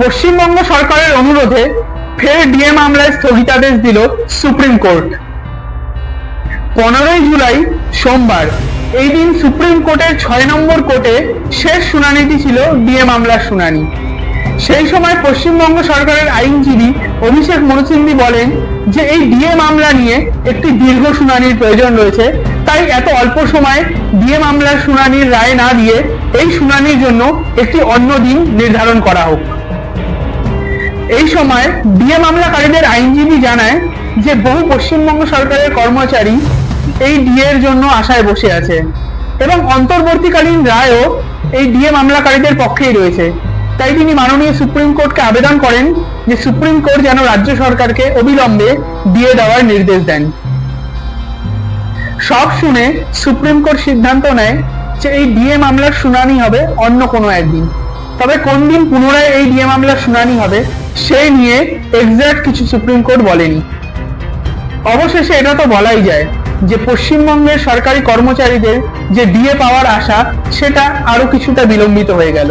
পশ্চিমবঙ্গ সরকারের অনুরোধে ফের ডিএ মামলায় স্থগিতাদেশ দিল সুপ্রিম কোর্ট। পনেরোই জুলাই সোমবার, এই দিন সুপ্রিম কোর্টের ছয় নম্বর কোর্টে শেষ শুনানিটি ছিল ডিএ মামলার শুনানি। সেই সময় পশ্চিমবঙ্গ সরকারের আইনজীবী অভিষেক মনুসিংহী বলেন যে এই ডিএ মামলা নিয়ে একটি দীর্ঘ শুনানির প্রয়োজন রয়েছে, তাই এত অল্প সময়ে ডিএ মামলার শুনানির রায় না দিয়ে এই শুনানির জন্য একটি অন্য দিন নির্ধারণ করা হোক। এই সময় ডিএ মামলাকারীদের আইনজীবী জানায় যে বহু পশ্চিমবঙ্গ সরকারের কর্মচারী এই ডিএ এর জন্য আশায় বসে আছে এবং অন্তর্বর্তীকালীন রায়ও এই ডিএ মামলাকারীদের পক্ষেই রয়েছে। তাই তিনি মাননীয় সুপ্রিম কোর্টকে আবেদন করেন যে সুপ্রিম কোর্ট যেন রাজ্য সরকারকে অবিলম্বে ডিএ দেওয়ার নির্দেশ দেন। সব শুনে সুপ্রিম কোর্ট সিদ্ধান্ত নেয় যে এই ডিএ মামলার শুনানি হবে অন্য কোনো একদিন। তবে কোন দিন পুনরায় এই ডিএ মামলার শুনানি হবে সেই নিয়ে এক্স্যাক্ট কিছু সুপ্রিম কোর্ট বলেনি। অবশেষে এটা তো বলাই যায় যে পশ্চিমবঙ্গের সরকারি কর্মচারীদের যে ডিএ পাওয়ার আশা সেটা আরও কিছুটা বিলম্বিত হয়ে গেল।